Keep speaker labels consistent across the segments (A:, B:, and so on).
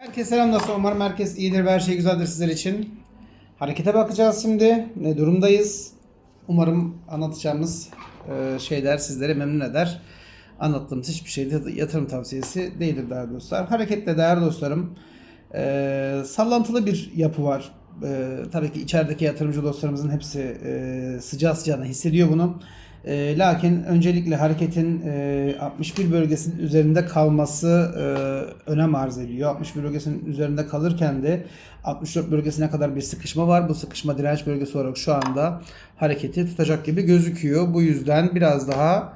A: Herkese selam dostlar. Umarım herkes iyidir ve her şey güzeldir sizler için. Harekete bakacağız şimdi. Ne durumdayız? Umarım anlatacağımız e, şeyler sizlere memnun eder. Anlattığımız hiçbir şey yatırım tavsiyesi değildir değerli dostlar. Harekette değerli dostlarım e, sallantılı bir yapı var. E, tabii ki içerideki yatırımcı dostlarımızın hepsi sıcağı sıcağına hissediyor bunu. E, lakin öncelikle hareketin e, 61 bölgesinin üzerinde kalması e, önem arz ediyor. 61 bölgesinin üzerinde kalırken de 64 bölgesine kadar bir sıkışma var. Bu sıkışma direnç bölgesi olarak şu anda hareketi tutacak gibi gözüküyor. Bu yüzden biraz daha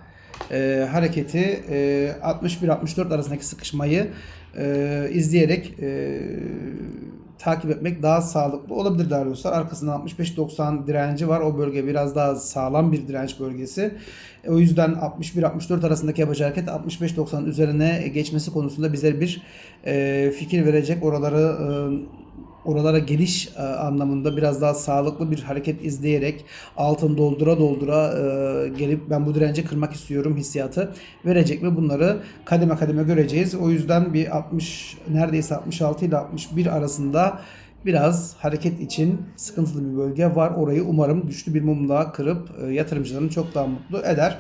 A: e, hareketi e, 61-64 arasındaki sıkışmayı e, izleyerek e, takip etmek daha sağlıklı olabilir değerli dostlar. Arkasında 65-90 direnci var. O bölge biraz daha sağlam bir direnç bölgesi. E, o yüzden 61-64 arasındaki yapacağı hareket 65-90 üzerine geçmesi konusunda bize bir e, fikir verecek. Oraları e, oralara geliş e, anlamında biraz daha sağlıklı bir hareket izleyerek altın doldura doldura e, gelip ben bu direnci kırmak istiyorum hissiyatı verecek mi bunları kademe kademe göreceğiz. O yüzden bir 60 neredeyse 66 ile 61 arasında biraz hareket için sıkıntılı bir bölge var. Orayı umarım güçlü bir mumla kırıp e, yatırımcılarını çok daha mutlu eder.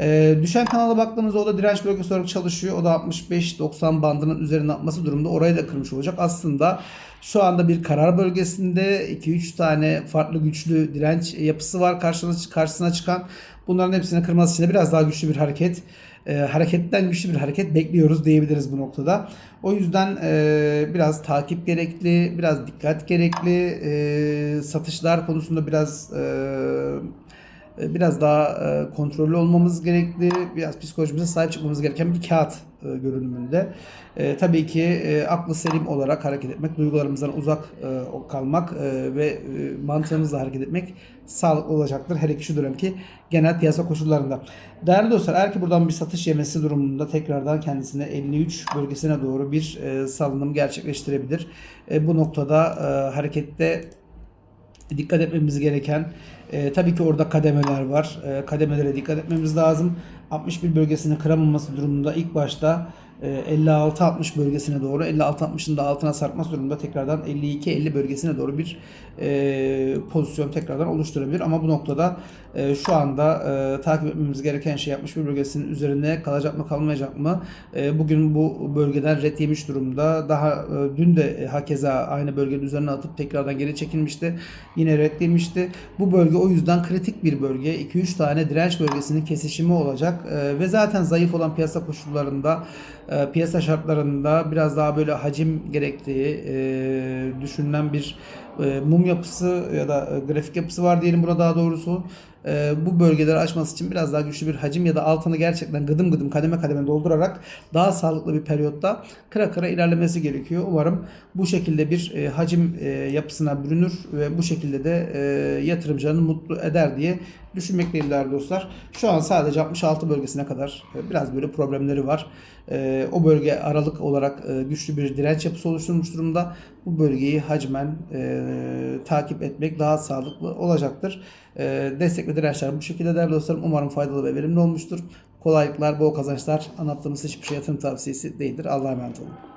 A: E, düşen kanala baktığımızda o da direnç bölgesi olarak çalışıyor. O da 65-90 bandının üzerine atması durumda orayı da kırmış olacak. Aslında şu anda bir karar bölgesinde 2-3 tane farklı güçlü direnç yapısı var karşısına, karşısına çıkan. Bunların hepsini kırması için biraz daha güçlü bir hareket e, hareketten güçlü bir hareket bekliyoruz diyebiliriz bu noktada. O yüzden e, biraz takip gerekli, biraz dikkat gerekli. E, satışlar konusunda biraz e, biraz daha e, kontrollü olmamız gerekli. Biraz psikolojimize sahip çıkmamız gereken bir kağıt e, görünümünde. E, tabii ki e, aklı selim olarak hareket etmek, duygularımızdan uzak e, kalmak e, ve e, mantığımızla hareket etmek sağlıklı olacaktır. Her iki şu dönemki genel piyasa koşullarında. Değerli dostlar eğer ki buradan bir satış yemesi durumunda tekrardan kendisine 53 bölgesine doğru bir e, salınım gerçekleştirebilir. E, bu noktada e, harekette dikkat etmemiz gereken e, tabii ki orada kademeler var. E, kademelere dikkat etmemiz lazım. 61 bölgesini kıramaması durumunda ilk başta e, 56-60 bölgesine doğru 56-60'ın da altına sarkması durumunda tekrardan 52-50 bölgesine doğru bir e, pozisyon tekrardan oluşturabilir. Ama bu noktada e, şu anda e, takip etmemiz gereken şey 61 bölgesinin üzerine kalacak mı kalmayacak mı? E, bugün bu bölgeden ret yemiş durumda. Daha e, dün de hakeza aynı bölgenin üzerine atıp tekrardan geri çekilmişti. Yine ret yemişti. Bu bölge o yüzden kritik bir bölge. 2-3 tane direnç bölgesinin kesişimi olacak. E, ve zaten zayıf olan piyasa koşullarında e, piyasa şartlarında biraz daha böyle hacim gerektiği e, düşünülen bir e, mum yapısı ya da e, grafik yapısı var diyelim burada daha doğrusu. E, bu bölgeleri aşması için biraz daha güçlü bir hacim ya da altını gerçekten gıdım gıdım kademe kademe doldurarak daha sağlıklı bir periyotta kıra kıra ilerlemesi gerekiyor. Umarım bu şekilde bir hacim yapısına bürünür ve bu şekilde de e, yatırımcılarını mutlu eder diye düşünmekteyim değerli dostlar. Şu an sadece 66 bölgesine kadar biraz böyle problemleri var. O bölge aralık olarak güçlü bir direnç yapısı oluşturmuş durumda. Bu bölgeyi hacmen takip etmek daha sağlıklı olacaktır. E, destek ve dirençler bu şekilde değerli dostlarım. Umarım faydalı ve verimli olmuştur. Kolaylıklar, bol kazançlar. Anlattığımız hiçbir şey yatırım tavsiyesi değildir. Allah'a emanet olun.